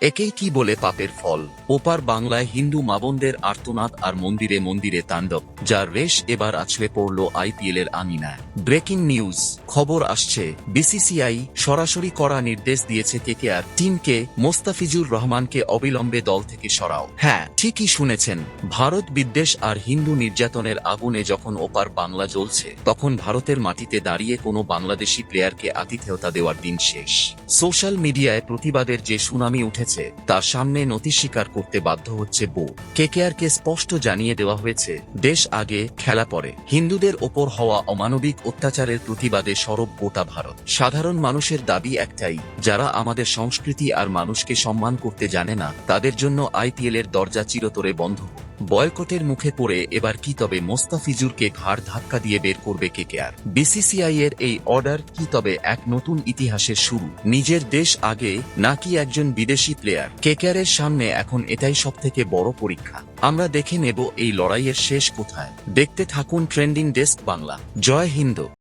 একেই কি বলে পাপের ফল? ওপার বাংলায় হিন্দু মাবনদের আর্তনাদ আর মন্দিরে মন্দিরে তাণ্ডব, যার রেশ এবার আছড়ে পড়ল আইপিএল এর আঙিনায়। ব্রেকিং নিউজ, খবর আসছে, বিসিসিআই সরাসরি করা নির্দেশ দিয়েছে কেকেআর। টিমকে মোস্তাফিজুর রহমানকে অবিলম্বে দল থেকে সরাও। হ্যাঁ ঠিকই শুনেছেন, ভারত বিদ্বেষ আর হিন্দু নির্যাতনের আগুনে যখন ওপার বাংলা জ্বলছে, তখন ভারতের মাটিতে দাঁড়িয়ে কোনো বাংলাদেশি প্লেয়ারকে আতিথেয়তা দেওয়ার দিন শেষ। সোশ্যাল মিডিয়ায় প্রতিবাদের যে সুনামি উঠেছে তার সামনে নথি স্বীকার করতে বাধ্য হচ্ছে বো কেকেআরকে স্পষ্ট জানিয়ে দেওয়া হয়েছে, দেশ আগে খেলা পরে হিন্দুদের ওপর হওয়া অমানবিক অত্যাচারের প্রতিবাদে সরব গোটা ভারত। সাধারণ মানুষের দাবি একটাই, যারা আমাদের সংস্কৃতি আর মানুষকে সম্মান করতে জানে না, তাদের জন্য আইপিএল এর দরজা চিরতরে বন্ধ বয়কটের মুখে পড়ে এবার কি তবে মোস্তাফিজুরকে ঘাড় ধাক্কা দিয়ে বের করবে কেকেআর। বিসিসিআই এর এই অর্ডার কি তবে এক নতুন ইতিহাসের শুরু? নিজের দেশ আগে, নাকি একজন বিদেশি প্লেয়ার কেকেআর এর সামনে এখন এটাই সব থেকে বড় পরীক্ষা। আমরা দেখে নেব এই লড়াইয়ের শেষ কোথায়। দেখতে থাকুন ট্রেন্ডিং ডেস্ক বাংলা জয় হিন্দ।